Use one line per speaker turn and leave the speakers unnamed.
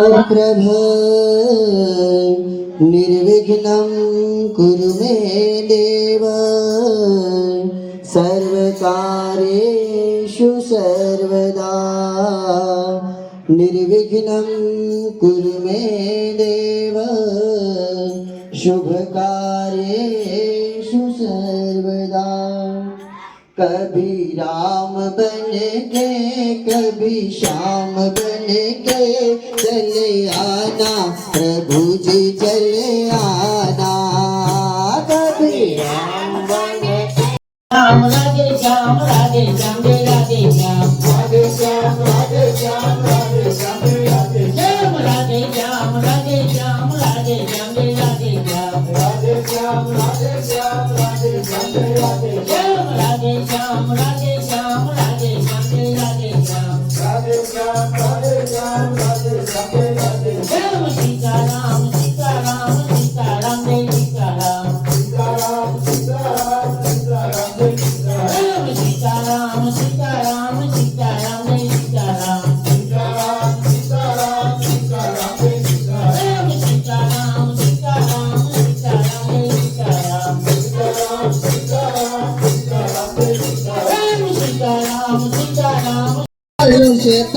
प्रभ निर्विघ्नं कुरु मे देव। सर्वकार्येषु सर्वदा निर्विघ्नं कुरु मे देव। शुभकार्येषु सर्वदा कभी राम बन के कभी श्याम बन गए चले आना, प्रभु जी, चले आना। कभी राम बन के Shyam
Radhe Shyam Radhe Shyam Radhe Shyam
Radhe Shyam Radhe Shyam. Ram, Radhe Ram, Radhe Ram, Radhe
Ram, Radhe Ram, Radhe Ram, Radhe Ram, Ram,
Ram, Ram, Ram, Ram,
Sita Ram, Sita Ram, Sita Ram, Sita Ram,
Sita Ram, Sita Ram, Sita Ram, Sita
Ram, Sita Ram, Sita Ram, Sita Seetharamu Seetharamu
చేత